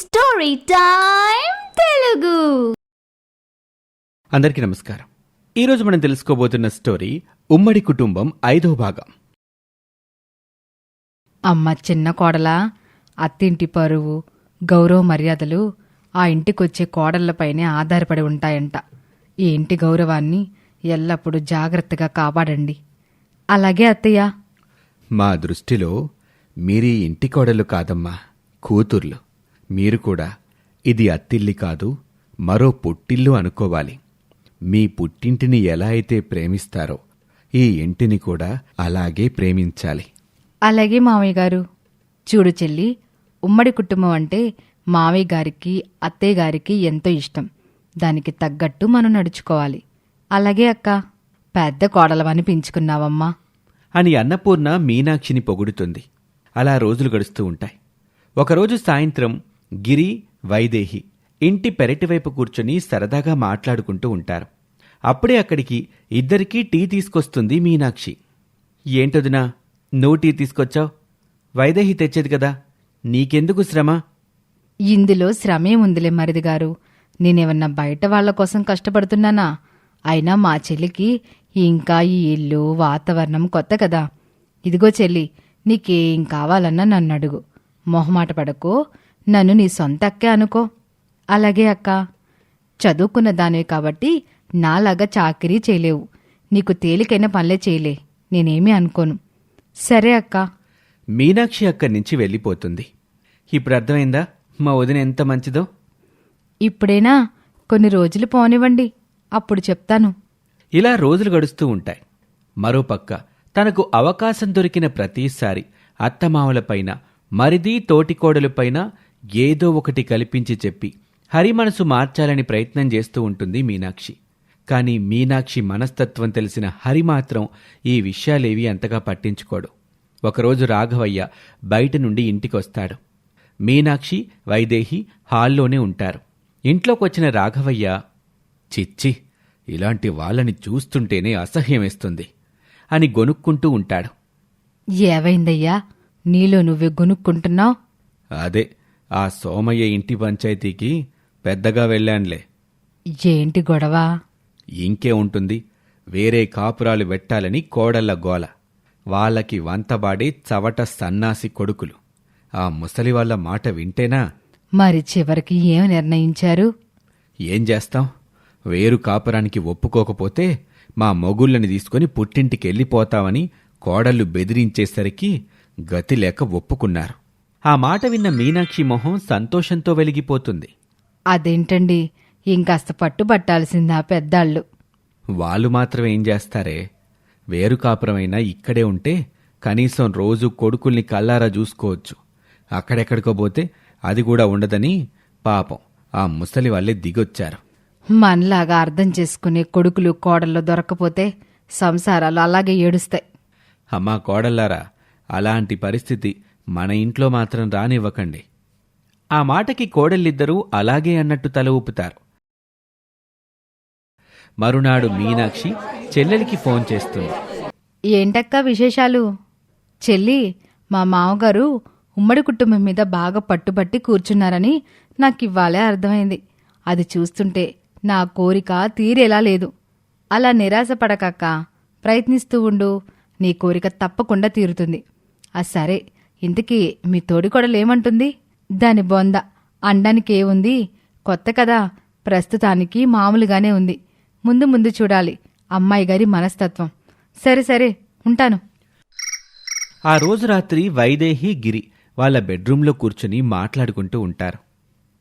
Story time Telugu అందరికీ నమస్కారం. ఈరోజు మనం తెలుసుకోబోతున్న స్టోరీ ఉమ్మడి కుటుంబం ఐదో భాగం. అమ్మ చిన్న కోడలా అత్తింటి పరువు గౌరవ మర్యాదలు ఆ ఇంటికొచ్చే కోడళ్ళపైనే ఆధారపడి ఉంటాయంట. ఈ ఇంటి గౌరవాన్ని ఎల్లప్పుడూ జాగ్రత్తగా కాపాడండి. అలాగే అత్తయ్య. మా దృష్టిలో మీరీ ఇంటి కోడలు కాదమ్మా కూతుర్లు. మీరు కూడా ఇది అత్తిల్లి కాదు మరో పుట్టిల్లు అనుకోవాలి. మీ పుట్టింటిని ఎలా అయితే ప్రేమిస్తారో ఈ ఇంటిని కూడా అలాగే ప్రేమించాలి. అలాగే మావయ్య గారు. చూడు చెల్లి ఉమ్మడి కుటుంబం అంటే మావయ్య గారికి అత్తయ్య గారికి ఎంతో ఇష్టం. దానికి తగ్గట్టు మనం నడుచుకోవాలి. అలాగే అక్క పెద్ద కోడలవని పెంచుకున్నావమ్మా. అని అన్నపూర్ణ మీనాక్షిని పొగుడుతుంది. అలా రోజులు గడుస్తూ ఉంటాయి. ఒకరోజు సాయంత్రం గిరి వైదేహి. ఇంటి పెరటివైపు కూర్చొని సరదాగా మాట్లాడుకుంటూ ఉంటారు. అప్పుడే అక్కడికి ఇద్దరికీ టీ తీసుకొస్తుంది మీనాక్షి. ఏంటొదినా నువ్వు టీ తీసుకొచ్చావు? వైదేహి తెచ్చేది కదా నీకెందుకు శ్రమ? ఇందులో శ్రమే ఉందిలే మరిది గారు నేనేమన్నా బయట వాళ్ళ కోసం కష్టపడుతున్నానా? అయినా మా చెల్లికి ఇంకా ఈ ఇల్లు వాతావరణం కొత్త కదా. ఇదిగో చెల్లి నీకేం కావాలన్నా నన్ను అడుగు. మొహమాట పడకో. నన్ను నీ సొంత అక్కే అనుకో. అలాగే అక్క చదువుకున్న దానివి కాబట్టి నాలాగా చాకరీ చేయలేవు. నీకు తేలికైన పనులే చేయలే. నేనేమీ అనుకోను. సరే అక్క. మీనాక్షి అక్కడి నుంచి వెళ్ళిపోతుంది. ఇప్పుడు అర్థమైందా? మా వదిన ఎంత మంచిదో? ఇప్పుడైనా? కొన్ని రోజులు పోనివ్వండి. అప్పుడు చెప్తాను. ఇలా రోజులు గడుస్తూ ఉంటాయి. మరోపక్క తనకు అవకాశం దొరికిన ప్రతిసారి అత్తమామలపైన మరిది తోటికోడలపైన ఏదో ఒకటి కల్పించి చెప్పి హరి మనసు మార్చాలని ప్రయత్నం చేస్తూ ఉంటుంది మీనాక్షి. కానీ మీనాక్షి మనస్తత్వం తెలిసిన హరి మాత్రం ఈ విషయాలేవీ అంతగా పట్టించుకోడు. ఒకరోజు రాఘవయ్య బయట నుండి ఇంటికొస్తాడు. మీనాక్షి వైదేహి హాల్లోనే ఉంటారు. ఇంట్లోకొచ్చిన రాఘవయ్య చిచ్చి ఇలాంటి వాళ్ళని చూస్తుంటేనే అసహ్యమేస్తుంది అని గొనుక్కుంటూ ఉంటాడు. ఏవైందయ్యా నీలో నువ్వే గొనుక్కుంటున్నావు? అదే ఆ సోమయ్య ఇంటి పంచాయతీకి పెద్దగా వెళ్ళానులే. ఏంటి గొడవ? ఇంకే ఉంటుంది. వేరే కాపురాలు పెట్టాలని కోడళ్ళ గోల. వాళ్ళకి వంతబాడే చవట సన్నాసి కొడుకులు. ఆ ముసలి వాళ్ళ మాట వింటేనా? మరి చివరికి ఏం నిర్ణయించారు? ఏం చేస్తాం? వేరు కాపురానికి ఒప్పుకోకపోతే మా మొగుళ్ళని తీసుకుని పుట్టింటికి వెళ్ళిపోతామని కోడళ్ళు బెదిరించేసరికి గతి లేక ఒప్పుకున్నారు. ఆ మాట విన్న మీనాక్షి మొహం సంతోషంతో వెలిగిపోతుంది. అదేంటండి? ఇంకాస్త పట్టుబట్టాల్సిందా పెద్దాళ్ళు. వాళ్ళు మాత్రం ఏం చేస్తారే? వేరు కాపురమైనా ఇక్కడే ఉంటే కనీసం రోజు కొడుకుల్ని కల్లారా చూసుకోవచ్చు. అక్కడెక్కడికో పోతే అది కూడా ఉండదని పాపం ఆ ముసలి వాళ్ళే దిగొచ్చారు. మనలాగా అర్థం చేసుకునే కొడుకులు కోడళ్ళు దొరకపోతే సంసారాలు అలాగే ఏడుస్తాయి. అమ్మా కోడల్లారా అలాంటి పరిస్థితి మన ఇంట్లో మాత్రం రానివ్వకండి. ఆ మాటకి కోడళ్ళిద్దరూ అలాగే అన్నట్టు తల ఊపుతారు. మరునాడు మీనాక్షి చెల్లెలికి ఫోన్ చేస్తుంది. ఏంటక్క విశేషాలు? చెల్లి మా మామగారు ఉమ్మడి కుటుంబం మీద బాగా పట్టుబట్టి కూర్చున్నారని నాకు ఇవ్వాలే అర్థమైంది. అది చూస్తుంటే నా కోరిక తీరేలా లేదు. అలా నిరాశపడకక్క ప్రయత్నిస్తూ ఉండు. నీ కోరిక తప్పకుండా తీరుతుంది. ఆ సరే ఇంతకీ మీ తోడికొడలేమంటుంది దాని బొంద. అండానికి ఏముంది కొత్త కదా. ప్రస్తుతానికి మామూలుగానే ఉంది. ముందు ముందు చూడాలి. అమ్మాయి గారి మనస్తత్వం. సరే సరే. ఉంటాను. ఆ రోజు రాత్రి వైదేహి గిరి వాళ్ళ బెడ్రూంలో కూర్చుని మాట్లాడుకుంటూ ఉంటారు.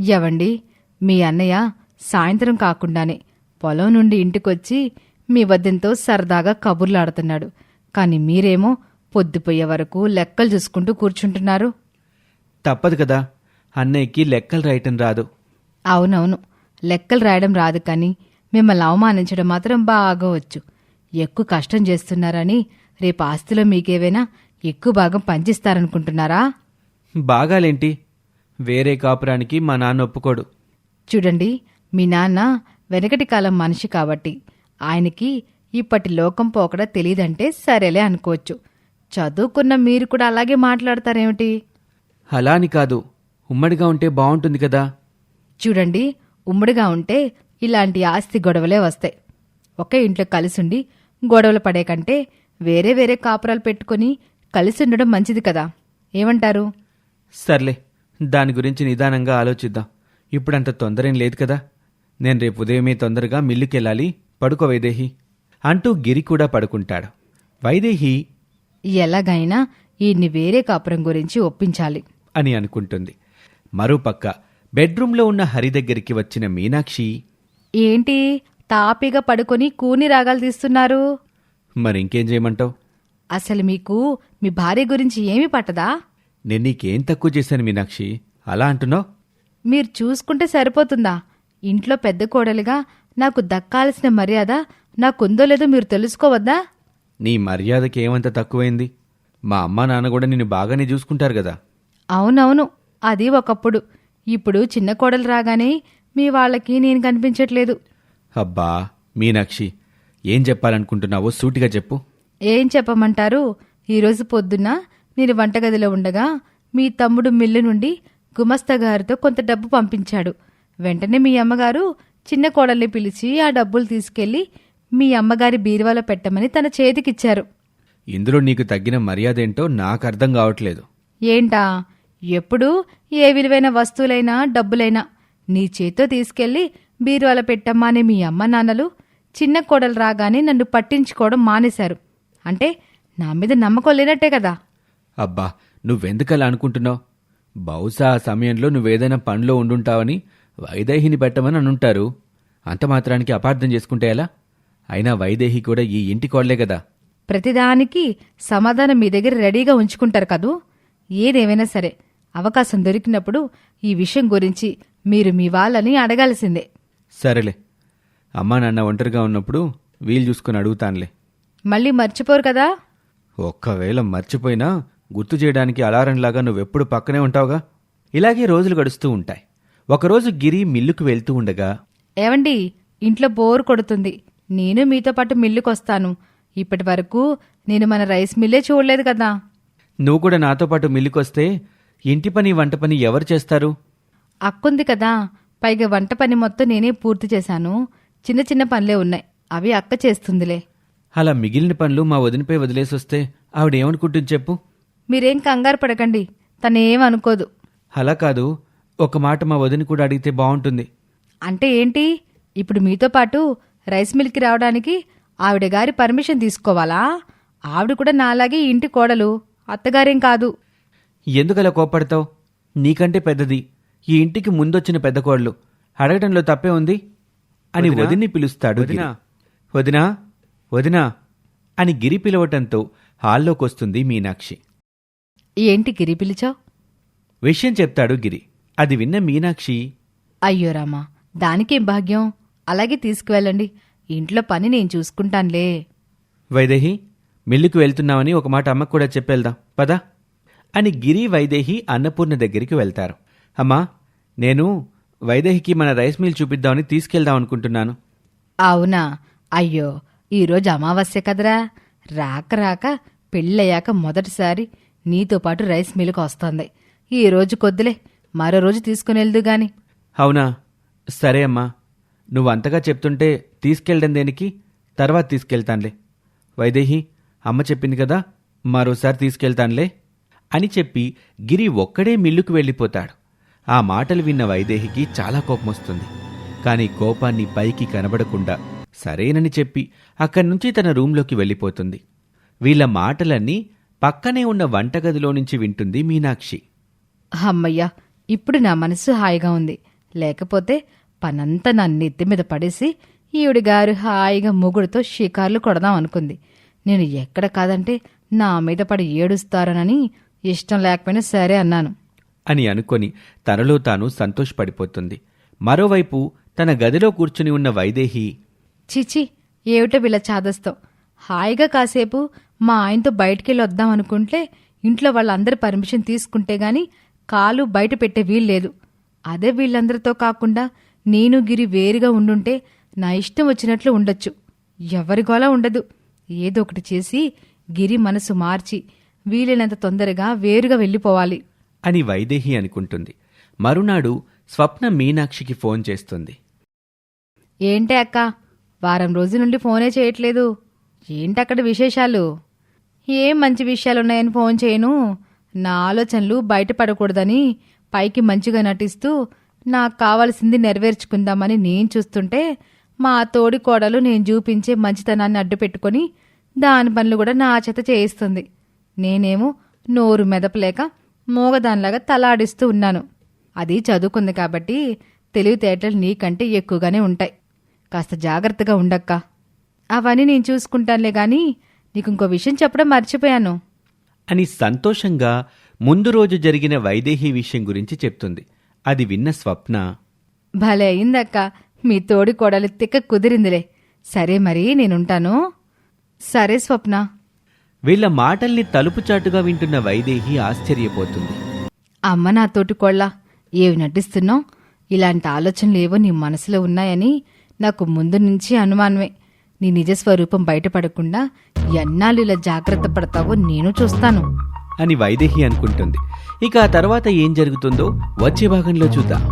ఎవండి? మీ అన్నయ్య సాయంత్రం కాకుండానే పొలం నుండి ఇంటికొచ్చి మీ వద్దెంతో సరదాగా కబుర్లాడుతున్నాడు. కాని మీరేమో పొద్దుపోయే వరకు లెక్కలు చూసుకుంటూ కూర్చుంటున్నారు. తప్పదు కదా. అన్నయ్యకి లెక్కలు రాయటం రాదు. అవునవును. లెక్కలు రాయడం రాదు కానీ మిమ్మల్ని అవమానించడం మాత్రం బాగా వచ్చు ఎక్కువ కష్టం చేస్తున్నారని రేపు ఆస్తిలో మీకేవైనా ఎక్కువ భాగం పంచిస్తారనుకుంటున్నారా? బాగాలేంటి. వేరే కాపురానికి మా నాన్న ఒప్పుకోడు. చూడండి మీ నాన్న వెనకటి కాలం మనిషి కాబట్టి ఆయనకి ఇప్పటి లోకం పోకడ తెలియదంటే సరేలే అనుకోవచ్చు. చదువుకున్న మీరు కూడా అలాగే మాట్లాడతారేమిటి? అలా అని కాదు ఉమ్మడిగా ఉంటే బాగుంటుంది కదా? చూడండి ఉమ్మడిగా ఉంటే ఇలాంటి ఆస్తి గొడవలే వస్తాయి. ఒకే ఇంట్లో కలిసుండి గొడవలు పడే కంటే వేరే వేరే కాపురాలు పెట్టుకొని కలిసి ఉండడం మంచిది కదా. ఏమంటారు? సర్లే దాని గురించి నిదానంగా ఆలోచిద్దాం. ఇప్పుడంత తొందరేం లేదు కదా? నేను రేపు ఉదయమే తొందరగా మిల్లుకెళ్ళాలి పడుకో వైదేహి అంటూ గిరి కూడా పడుకుంటాడు. వైదేహి ఎలాగైనా ఈయన్ని వేరే కాపురం గురించి ఒప్పించాలి. అని అనుకుంటుంది. మరోపక్క బెడ్రూంలో ఉన్న హరి దగ్గరికి వచ్చిన మీనాక్షి ఏంటి తాపీగా పడుకొని కూని రాగాలు తీస్తున్నారు? మరింకేం చేయమంటావు? అసలు మీకు మీ భార్య గురించి ఏమీ పట్టదా? నేను నీకేం తక్కువ చేశాను మీనాక్షి. అలా అంటున్నావు? మీరు చూసుకుంటే సరిపోతుందా? ఇంట్లో పెద్ద కోడలిగా నాకు దక్కాల్సిన మర్యాద నాకుందో లేదో మీరు తెలుసుకోవద్దా? నీ మర్యాదకి ఏమంత తక్కువైంది? మా అమ్మా నాన్న కూడా నిన్ను బాగానే చూసుకుంటారు కదా. అవునవును అది ఒకప్పుడు. ఇప్పుడు చిన్న కోడలు రాగానే మీ వాళ్ళకి నేను కనిపించట్లేదు. అబ్బా మీనాక్షి ఏం చెప్పాలనుకుంటున్నావో సూటిగా చెప్పు. ఏం చెప్పమంటారు? ఈరోజు పొద్దున్న నేను వంటగదిలో ఉండగా మీ తమ్ముడు మిల్లు నుండి గుమస్తా గారితో కొంత డబ్బు పంపించాడు. వెంటనే మీ అమ్మగారు చిన్న కోడల్ని పిలిచి ఆ డబ్బులు తీసుకెళ్ళి మీ అమ్మగారి బీరువాలో పెట్టమని తన చేతికిచ్చారు. ఇందులో నీకు తగ్గిన మర్యాద ఏంటో నాకు అర్థం కావట్లేదు. ఏంటా? ఎప్పుడు ఏ విలువైన వస్తువులైనా డబ్బులైనా నీ చేత్తో తీసుకెళ్ళి బీరువాలో పెట్టమ్మా అని మీ అమ్మ నాన్నలు చిన్న కోడలు రాగానే నన్ను పట్టించుకోవడం మానేశారు. అంటే నా మీద నమ్మకం లేనట్టే కదా. అబ్బా నువ్వెందుకలా అనుకుంటున్నావు? బహుశా ఆ సమయంలో నువ్వేదైనా పనిలో ఉండుంటావని వైదేహిని పెట్టమని అనుంటారు. అంత మాత్రానికి అపార్థం చేసుకుంటే ఎలా? అయినా వైదేహి కూడా ఈ ఇంటి కోడలే కదా. ప్రతిదానికి సమాధానం మీ దగ్గర రెడీగా ఉంచుకుంటారు కదూ? ఏదేమైనా సరే అవకాశం దొరికినప్పుడు ఈ విషయం గురించి మీరు మీ వాళ్ళని అడగాల్సిందే. సరేలే. అమ్మా నాన్న ఒంటరిగా ఉన్నప్పుడు వీలు చూసుకుని అడుగుతానులే. మళ్ళీ మర్చిపోరు కదా? ఒక్కవేళ మర్చిపోయినా గుర్తు చేయడానికి అలారంలాగా నువ్వెప్పుడు పక్కనే ఉంటావుగా? ఇలాగే రోజులు గడుస్తూ ఉంటాయి. ఒకరోజు గిరి మిల్లుకు వెళ్తూ ఉండగా ఏవండి ఇంట్లో బోర్ కొడుతుంది. నేను మీతో పాటు మిల్లుకొస్తాను. ఇప్పటి వరకు నేను మన రైస్ మిల్లే చూడలేదు కదా. నువ్వు కూడా నాతో పాటు మిల్లుకొస్తే ఇంటి పని వంట పని ఎవరు చేస్తారు? అక్కుంది కదా. పైగా వంట పని మొత్తం నేనే పూర్తి చేశాను. చిన్న చిన్న పనులే ఉన్నాయి. అవి అక్క చేస్తుందిలే. అలా మిగిలిన పనులు మా వదినపై వదిలేసొస్తే ఆవిడేమనుకుంటుంది చెప్పు? మీరేం కంగారు పడకండి. తనేం అనుకోదు. అలా కాదు. ఒక మాట మా వదిన కూడా అడిగితే బాగుంటుంది అంటే ఏంటి? ఇప్పుడు మీతో పాటు రైస్ మిల్కి రావడానికి ఆవిడ గారి పర్మిషన్ తీసుకోవాలా? ఆవిడ కూడా నాలాగే ఈ ఇంటి కోడలు అత్తగారేం కాదు. ఎందుకలా కోప్పడతావు? నీకంటే పెద్దది. ఈ ఇంటికి ముందొచ్చిన పెద్ద కోడలు. అడగటంలో తప్పే ఉంది అని వదిన్ని పిలుస్తాడు వదినా? వదినా? వదినా? అని గిరి పిలవటంతో హాల్లోకొస్తుంది మీనాక్షి. ఏంటి గిరి పిలిచావు? విషయం చెప్తాడు గిరి. అది విన్న మీనాక్షి. అయ్యో రామా దానికేం భాగ్యం? అలాగే తీసుకువెళ్ళండి. ఇంట్లో పని నేను చూసుకుంటానులే. వైదేహి మిల్లుకు వెళ్తున్నామని ఒక మాట అమ్మకు కూడా చెప్పేళ్దాం. పదా. అని గిరి వైదేహి అన్నపూర్ణ దగ్గరికి వెళ్తారు. అమ్మా నేను వైదేహికి మన రైస్ మిల్ చూపిద్దామని తీసుకెళ్దాం అనుకుంటున్నాను. అవునా? అయ్యో ఈరోజు అమావాస్య కదరా? రాక రాక పెళ్ళయ్యాక మొదటిసారి నీతో పాటు రైస్ మిల్లుకు వస్తోంది. ఈ రోజు కొద్దులే మరో రోజు తీసుకుని వెళ్దు గాని అవునా? సరే అమ్మా. నువ్వు అంతగా చెప్తుంటే తీసుకెళ్ళడం దేనికి? తర్వాత తీసుకెళ్తానులే. వైదేహి అమ్మ చెప్పింది కదా మరోసారి తీసుకెళ్తానులే అని చెప్పి గిరి ఒక్కడే మిల్లుకు వెళ్ళిపోతాడు. ఆ మాటలు విన్న వైదేహికి చాలా కోపం వస్తుంది కానీ కోపాన్ని పైకి కనబడకుండా సరేనని చెప్పి అక్కడి నుంచి తన రూంలోకి వెళ్ళిపోతుంది. వీళ్ళ మాటలన్నీ పక్కనే ఉన్న వంటగదిలో నుంచి వింటుంది మీనాక్షి. అమ్మయ్యా ఇప్పుడు నా మనసు హాయిగా ఉంది. లేకపోతే పనంతా నా నెత్తి మీద పడేసి ఈవిడి గారు హాయిగా మొగుడుతో షికార్లు కొడదాం అనుకుంది. నేను ఎక్కడ కాదంటే నా మీద పడి ఏడుస్తారనని ఇష్టం లేకపోయినా సరే అన్నాను. అని అనుకొని తనలో తాను సంతోషపడిపోతుంది. మరోవైపు తన గదిలో కూర్చుని ఉన్న వైదేహి చిచి ఏమిటో వీళ్ళ చాదస్తం. హాయిగా కాసేపు మా ఆయనతో బయటికెళ్ళి వద్దాం అనుకుంటే ఇంట్లో వాళ్ళందరి పర్మిషన్ తీసుకుంటే గాని కాలు బయట పెట్టే వీల్లేదు అదే వీళ్ళందరితో కాకుండా నేను గిరి వేరుగా ఉండుంటే నా ఇష్టం వచ్చినట్లు ఉండొచ్చు. ఎవరిగోలా ఉండదు. ఏదో ఒకటి చేసి గిరి మనసు మార్చి వీలైనంత తొందరగా వేరుగా వెళ్ళిపోవాలి. అని వైదేహి అనుకుంటుంది. మరునాడు స్వప్న మీనాక్షికి ఫోన్ చేస్తుంది. ఏంటి అక్క? వారం రోజుల నుండి ఫోనే చేయట్లేదు. ఏంటి అక్కడ విశేషాలు? ఏం మంచి విషయాలున్నాయని ఫోన్ చేయను. నా ఆలోచనలు బయటపడకూడదని పైకి మంచిగా నటిస్తూ నాకు కావాల్సింది నెరవేర్చుకుందామని నేను చూస్తుంటే మా తోడి కోడలు నేను చూపించే మంచితనాన్ని అడ్డు పెట్టుకొని దాని పనులు కూడా నా చేత చేయిస్తుంది. నేనేమో నోరు మెదపలేక మూగదానిలాగా తలాడిస్తూ ఉన్నాను. అది చదువుకుంది కాబట్టి తెలివితేటలు నీకంటే ఎక్కువగానే ఉంటాయి. కాస్త జాగ్రత్తగా ఉండక్క. అవన్నీ నేను చూసుకుంటానులే గాని నీకు ఇంకో విషయం చెప్పడం మర్చిపోయాను. అని సంతోషంగా ముందు రోజు జరిగిన వైదేహి విషయం గురించి చెప్తుంది. అది విన్న స్వప్న భలే అయిందక్క. మీ తోడి కోడలు తిక్క కుదిరిందిలే. సరే మరి నేనుంటాను. సరే స్వప్న. వీళ్ళ మాటల్ని తలుపు చాటుగా వింటున్న వైదేహి ఆశ్చర్యపోతుంది. అమ్మ నా తోటి కోళ్ళ ఏవి నటిస్తున్నావు? ఇలాంటి ఆలోచనలు ఏవో నీ మనసులో ఉన్నాయని నాకు ముందు నుంచి అనుమానమే. నీ నిజ స్వరూపం బయటపడకుండా ఎన్నాళ్ళు ఇలా జాగ్రత్త పడతావో నేను చూస్తాను. అని వైదేహి అనుకుంటుంది. ఇక ఆ తర్వాత ఏం జరుగుతుందో వచ్చే భాగంలో చూద్దాం.